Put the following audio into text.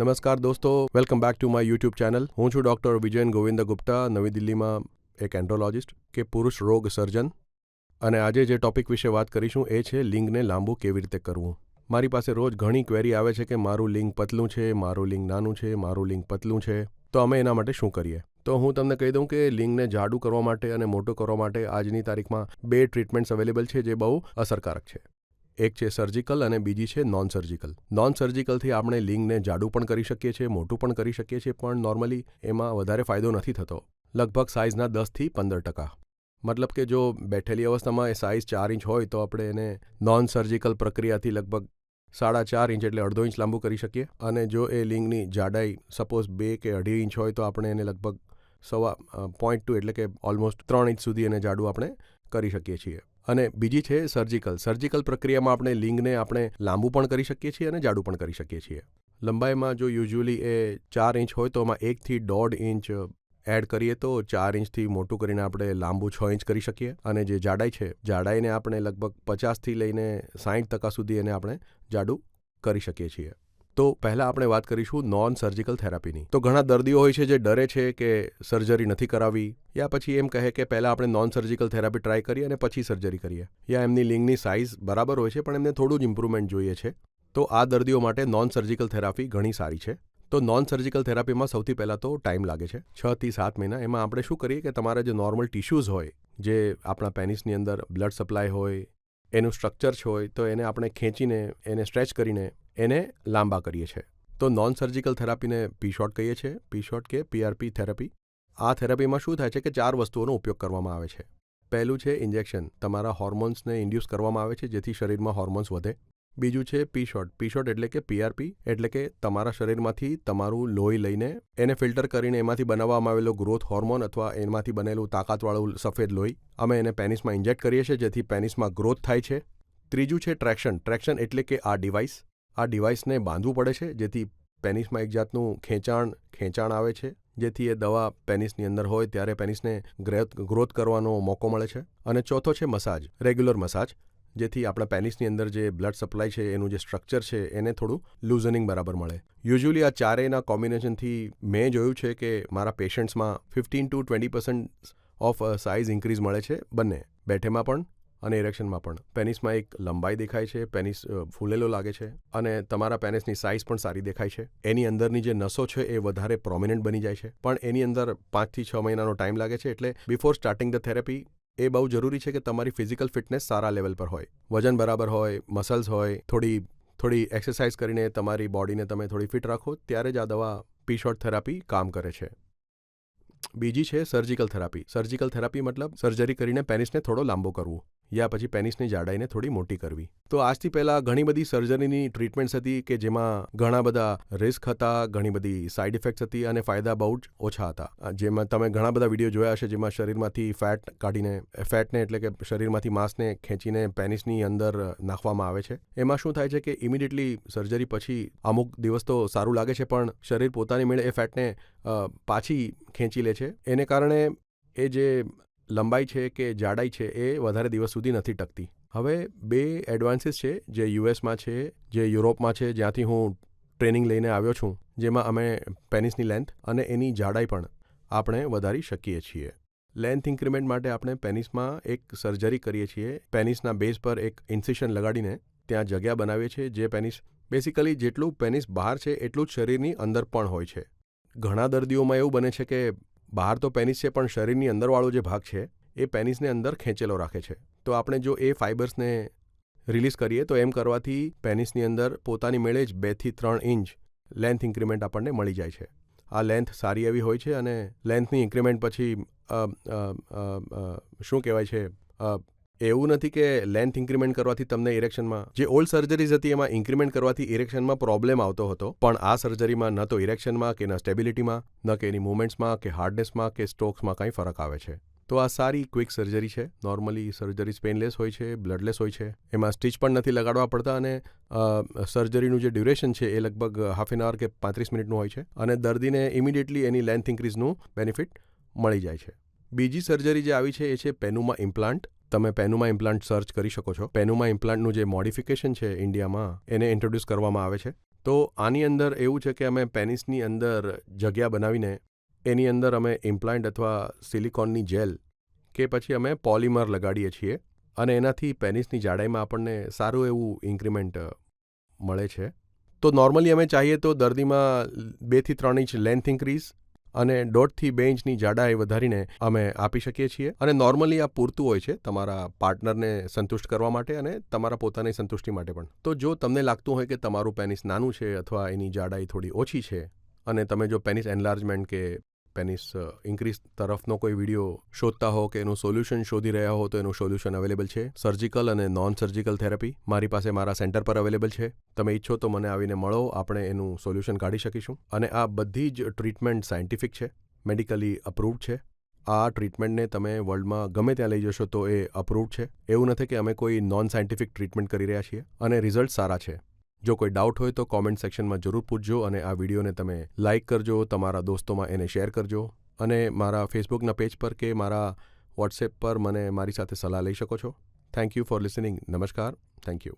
નમસ્કાર દોસ્તો, welcome back to my YouTube channel. હું છું ડૉક્ટર વિજયન ગોવિંદ ગુપ્તા, નવી દિલ્હીમાં એક એન્ડ્રોલોજિસ્ટ કે પુરુષ રોગ સર્જન. અને આજે જે ટોપિક વિશે વાત કરીશું એ છે લિંગને લાંબુ કેવી રીતે કરવું. મારી પાસે રોજ ઘણી ક્વેરી આવે છે કે મારું લિંગ પતલું છે, મારું લિંગ નાનું છે, મારું લિંગ પતલું છે. તો અમે એના માટે શું કરીએ? તો હું તમને કહી દઉં કે લિંગને જાડું કરવા માટે અને મોટું કરવા માટે આજની તારીખમાં બે ટ્રીટમેન્ટ્સ અવેલેબલ છે જે બહુ અસરકારક છે. એક છે સર્જિકલ અને બીજી છે નોન સર્જિકલ નોન સર્જિકલથી આપણે લિંગને જાડું પણ કરી શકીએ છીએ, મોટું પણ કરી શકીએ છીએ, પણ નોર્મલી એમાં વધારે ફાયદો નથી થતો. લગભગ સાઇઝના દસથી પંદર ટકા. મતલબ કે જો બેઠેલી અવસ્થામાં એ સાઇઝ ચાર ઇંચ હોય તો આપણે એને નોન સર્જિકલ પ્રક્રિયાથી લગભગ સાડા ચાર ઇંચ એટલે અડધો ઇંચ લાંબુ કરી શકીએ. અને જો એ લિંગની જાડાઈ સપોઝ બે કે અઢી ઇંચ હોય તો આપણે એને લગભગ સવા પોઈન્ટ ટુ એટલે કે ઓલમોસ્ટ ત્રણ ઇંચ સુધી એને જાડું આપણે કરી શકીએ છીએ. અને બીજી છે સર્જિકલ સર્જિકલ પ્રક્રિયામાં આપણે લિંગને આપણે લાંબુ પણ કરી શકીએ છીએ અને જાડું પણ કરી શકીએ છીએ. લંબાઈમાં જો યુઝ્યુઅલી એ ચાર ઇંચ હોય તો એમાં એકથી દોઢ ઇંચ એડ કરીએ તો ચાર ઇંચથી મોટું કરીને આપણે લાંબુ છ ઇંચ કરી શકીએ. અને જે જાડાઈ છે, જાડાઈને આપણે લગભગ પચાસથી લઈને સાઠ ટકા સુધી એને આપણે જાડું કરી શકીએ છીએ. તો પહેલાં આપણે વાત કરીશું નોન સર્જિકલ થેરાપીની તો ઘણા દર્દીઓ હોય છે જે ડરે છે કે સર્જરી નથી કરાવી, યા પછી એમ કહે કે પહેલાં આપણે નોન સર્જિકલ થેરાપી ટ્રાય કરીએ અને પછી સર્જરી કરીએ. યા એમની લિંગની સાઇઝ બરાબર હોય છે, પણ એમને થોડું જ ઇમ્પ્રુવમેન્ટ જોઈએ છે. તો આ દર્દીઓ માટે નોન સર્જિકલ થેરાપી ઘણી સારી છે. તો નોન સર્જિકલ થેરાપીમાં સૌથી પહેલાં તો ટાઈમ લાગે છે. છ થી સાત મહિના. એમાં આપણે શું કરીએ કે તમારા જે નોર્મલ ટિશ્યુઝ હોય, જે આપણા પેનિસની અંદર બ્લડ સપ્લાય હોય, એનું સ્ટ્રક્ચર હોય, તો એને આપણે ખેંચીને, એને સ્ટ્રેચ કરીને એને લાંબા કરીએ છીએ. તો નોન સર્જિકલ થેરાપીને પી શોટ કહીએ છીએ. પી શોટ કે પીઆરપી થેરાપી આ થેરાપીમાં શું થાય છે કે ચાર વસ્તુઓનો ઉપયોગ કરવામાં આવે છે. પહેલું છે ઇન્જેક્શન તમારા હોર્મોન્સને ઇન્ડ્યુસ કરવામાં આવે છે, જેથી શરીરમાં હોર્મોન્સ વધે. બીજું છે પી શોટ પી શોટ એટલે કે પીઆરપી એટલે કે તમારા શરીરમાંથી તમારું લોહી લઈને એને ફિલ્ટર કરીને એમાંથી બનાવવામાં આવેલો ગ્રોથ હોર્મોન અથવા એમાંથી બનેલું તાકાતવાળું સફેદ લોહી, અમે એને પેનિસમાં ઇન્જેક્ટ કરીએ છીએ, જેથી પેનિસમાં ગ્રોથ થાય છે. ત્રીજું છે ટ્રેક્શન ટ્રેક્શન એટલે કે આ ડિવાઇસ આ ડિવાઇસને બાંધવું પડે છે, જેથી પેનિસમાં એક જાતનું ખેંચાણ ખેંચાણ આવે છે, જેથી એ દવા પેનિસની અંદર હોય ત્યારે પેનિસને ગ્રોથ કરવાનો મોકો મળે છે. અને ચોથો છે મસાજ, રેગ્યુલર મસાજ, જેથી આપણા પેનિસની અંદર જે બ્લડ સપ્લાય છે, એનું જે સ્ટ્રક્ચર છે, એને થોડું લૂઝનિંગ બરાબર મળે. યુઝ્યુઅલી આ ચારેયના કોમ્બિનેશનથી મેં જોયું છે કે મારા પેશન્ટ્સમાં fifteen to twenty percent of size increase મળે છે બંને, બેઠેમાં પણ. અને ઇરેક્શનમાં પણ. પેનિસમાં એક લંબાઈ દેખાય છે, પેનિસ ફૂલેલો લાગે છે અને તમારા પેનિસની સાઇઝ પણ સારી દેખાય છે. એની અંદરની જે નસો છે એ વધારે પ્રોમિનન્ટ બની જાય છે, પણ એની અંદર પાંચથી છ મહિનાનો ટાઈમ લાગે છે એટલે બિફોર સ્ટાર્ટિંગ ધ થેરેપી એ બહુ જરૂરી છે કે તમારી ફિઝિકલ ફિટનેસ સારા લેવલ પર હોય. વજન બરાબર હોય મસલ્સ હોય, થોડી થોડી એક્સરસાઇઝ કરીને તમારી બોડીને તમે થોડી ફિટ રાખો, ત્યારે જ આ દવા પી શોર્ટ થેરાપી કામ કરે છે. બીજી છે સર્જિકલ થેરાપી સર્જિકલ થેરાપી મતલબ સર્જરી કરીને પેનિસને થોડો લાંબો કરવું. યા પછી પેનિસની જાડાઈને થોડી મોટી કરવી. તો આજથી પહેલાં ઘણી બધી સર્જરીની ટ્રીટમેન્ટ્સ હતી કે જેમાં ઘણા બધા રિસ્ક હતા, ઘણી બધી સાઇડ ઇફેક્ટ્સ હતી અને ફાયદા બહુ જ ઓછા હતા. જેમાં તમે ઘણા બધા વીડિયો જોયા હશે જેમાં શરીરમાંથી ફેટ કાઢીને ફેટને એટલે કે શરીરમાંથી માંસને ખેંચીને પેનિસની અંદર નાખવામાં આવે છે. એમાં શું થાય છે કે ઇમિડિયેટલી સર્જરી પછી અમુક દિવસ તો સારું લાગે છે પણ શરીર પોતાની મેળે એ ફેટને પાછી ખેંચી લે છે. એને કારણે એ જે લંબાઈ છે કે જાડાઈ છે એ વધારે દિવસ સુધી નથી ટકતી. હવે બે એડવાન્સીસ છે, જે યુએસમાં છે, જે યુરોપમાં છે, જ્યાંથી હું ટ્રેનિંગ લઈને આવ્યો છું, જેમાં અમે પેનિસની લેન્થ અને એની જાડાઈ પણ આપણે વધારી શકીએ છીએ. લેન્થ ઇન્ક્રીમેન્ટ માટે આપણે પેનિસમાં એક સર્જરી કરીએ છીએ. પેનિસના બેઝ પર એક ઇન્સિશન લગાડીને ત્યાં જગ્યા બનાવીએ છીએ, જે પેનિસ, બેસિકલી જેટલું પેનિસ બહાર છે, એટલું જ શરીરની અંદર પણ હોય છે. ઘણા દર્દીઓમાં એવું બને છે કે બહાર તો પેનિસ છે, પણ શરીરની અંદરવાળો જે ભાગ છે, એ પેનિસને અંદર ખેંચેલો રાખે છે. તો આપણે જો એ ફાઇબર્સને રિલીઝ કરીએ, તો એમ કરવાથી પેનિસની અંદર પોતાની મેળે જ બેથી ત્રણ ઇંચ લેન્થ ઇન્ક્રીમેન્ટ આપણને મળી જાય છે. આ લેન્થ સારી એવી હોય છે અને લેન્થની ઇન્ક્રીમેન્ટ પછી શું કહેવાય છે એવું નથી કે લેન્થ ઇન્ક્રીમેન્ટ કરવાથી તમને ઇરેક્શનમાં જે ઓલ્ડ સર્જરીઝ હતી એમાં ઇન્ક્રીમેન્ટ કરવાથી ઇરેક્શનમાં પ્રોબ્લેમ આવતો હતો, પણ આ સર્જરીમાં ન તો ઇરેક્શનમાં કે ન સ્ટેબિલિટીમાં ન કે એની મુવમેન્ટ્સમાં કે હાર્ડનેસમાં કે સ્ટ્રોક્સમાં કંઈ ફરક આવે છે. તો આ સારી ક્વિક સર્જરી છે. નોર્મલી સર્જરી પેનલેસ હોય છે બ્લડલેસ હોય છે. એમાં સ્ટીચ પણ નથી લગાડવા પડતા અને સર્જરીનું જે ડ્યુરેશન છે એ લગભગ હાફ એન આવર કે પાંત્રીસ મિનિટનું હોય છે અને દર્દીને ઇમિડિયેટલી એની લેન્થ ઇન્ક્રીઝનું બેનિફિટ મળી જાય છે. બીજી સર્જરી જે આવી છે એ છે પેનુમા ઇમ્પ્લાન્ટ તમે પેનુમા ઇમ્પ્લાન્ટ સર્ચ કરી શકો છો. પેનુમા ઇમ્પ્લાન્ટનું જે મોડિફિકેશન છે ઇન્ડિયામાં એને ઇન્ટ્રોડ્યુસ કરવામાં આવે છે. તો આની અંદર એવું છે કે અમે પેનિસની અંદર જગ્યા બનાવીને, એની અંદર અમે ઇમ્પ્લાન્ટ અથવા સિલિકોનની જેલ કે પછી અમે પોલિમર લગાડીએ છીએ અને એનાથી પેનિસની જાડાઈમાં આપણને સારું એવું ઇન્ક્રીમેન્ટ મળે છે. તો નોર્મલી અમે ચાહીએ તો દર્દીમાં બેથી ત્રણ ઇંચ લેન્થ ઇન્ક્રીઝ અને દોઢથી બે ઇંચની જાડાઈ વધારીને અમે આપી શકીએ છીએ. અને નોર્મલી આ પૂરતું હોય છે તમારા પાર્ટનરને સંતુષ્ટ કરવા માટે અને તમારા પોતાની સંતુષ્ટિ માટે પણ. તો જો તમને લાગતું હોય કે તમારું પેનિસ નાનું છે અથવા એની જાડાઈ થોડી ઓછી છે અને તમે જો પેનિસ એન્લાર્જમેન્ટ કે પેનિસ ઇન્ક્રીઝ તરફનો કોઈ વીડિયો શોધતા હો કે એનું સોલ્યુશન શોધી રહ્યા હો તો એનું સોલ્યુશન અવેલેબલ છે. સર્જિકલ અને નોન સર્જિકલ થેરાપી મારી પાસે મારા સેન્ટર પર અવેલેબલ છે. તમે ઈચ્છો તો મને આવીને મળો, આપણે એનું સોલ્યુશન કાઢી શકીશું. અને આ બધી જ ટ્રીટમેન્ટ સાયન્ટિફિક છે મેડિકલી અપ્રૂવડ છે. આ ટ્રીટમેન્ટને તમે વર્લ્ડમાં ગમે ત્યાં લઈ જશો તો એ અપ્રૂવડ છે. એવું નથી કે અમે કોઈ નોન સાયન્ટિફિક ટ્રીટમેન્ટ કરી રહ્યા છીએ. અને રિઝલ્ટ સારા છે. જો કોઈ ડાઉટ હોય તો કોમેન્ટ સેક્શનમાં જરૂર પૂછજો અને આ વિડીયોને તમે લાઇક કરજો, તમારા દોસ્તોમાં એને શેર કરજો. અને મારા ફેસબુકના પેજ પર કે મારા વોટ્સએપ પર મને મારી સાથે સલાહ લઈ શકો છો. થેન્ક યુ ફોર લિસનિંગ નમસ્કાર. Thank you